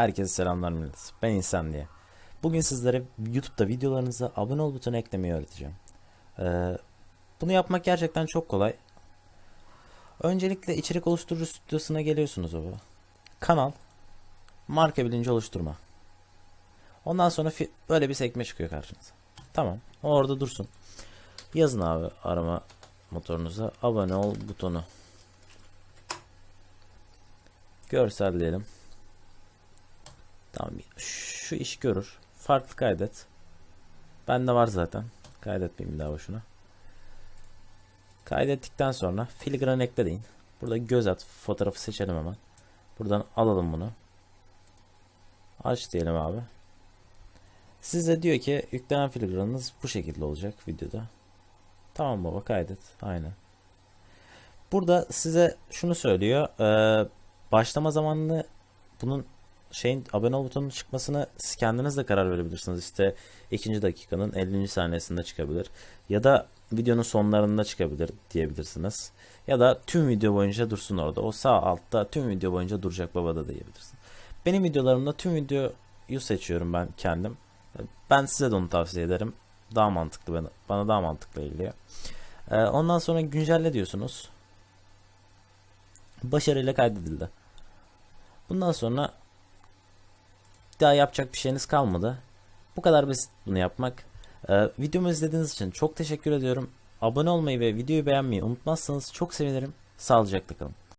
Herkese selamlar millet. Ben İnsan diye. Bugün sizlere YouTube'da videolarınıza abone ol butonu eklemeyi öğreteceğim. Ee, bunu yapmak gerçekten çok kolay. Öncelikle içerik oluşturucu stüdyosuna geliyorsunuz baba. Kanal, marka bilinci oluşturma. Ondan sonra böyle bir sekme çıkıyor karşınıza. Tamam, o orada dursun. Yazın abi arama motorunuza abone ol butonu. Görsel diyelim. Tamam şu iş görür. Farklı kaydet. Bende var zaten. Kaydetmeyeyim daha boşuna. Kaydettikten sonra filigran ekle deyin. Burada göz at. Fotoğrafı seçelim hemen. Buradan alalım bunu. Aç diyelim abi. Size diyor ki yüklenen filigranınız bu şekilde olacak videoda. Tamam baba kaydet. Aynen. Burada size şunu söylüyor. Ee, başlama zamanını bunun şeyin abone ol butonunun çıkmasını siz kendiniz de karar verebilirsiniz. İşte ikinci dakikanın 50. saniyesinde çıkabilir. Ya da videonun sonlarında çıkabilir diyebilirsiniz. Ya da tüm video boyunca dursun orada. O sağ altta tüm video boyunca duracak babada diyebilirsin. Benim videolarımda tüm videoyu seçiyorum ben kendim. Ben size de onu tavsiye ederim. Daha mantıklı bana, bana daha mantıklı geliyor. Ee, ondan sonra güncelle diyorsunuz. Başarıyla kaydedildi. Bundan sonra daha yapacak bir şeyiniz kalmadı. Bu kadar basit bunu yapmak. Ee, videomu izlediğiniz için çok teşekkür ediyorum. Abone olmayı ve videoyu beğenmeyi unutmazsanız çok sevinirim. Sağlıcakla kalın.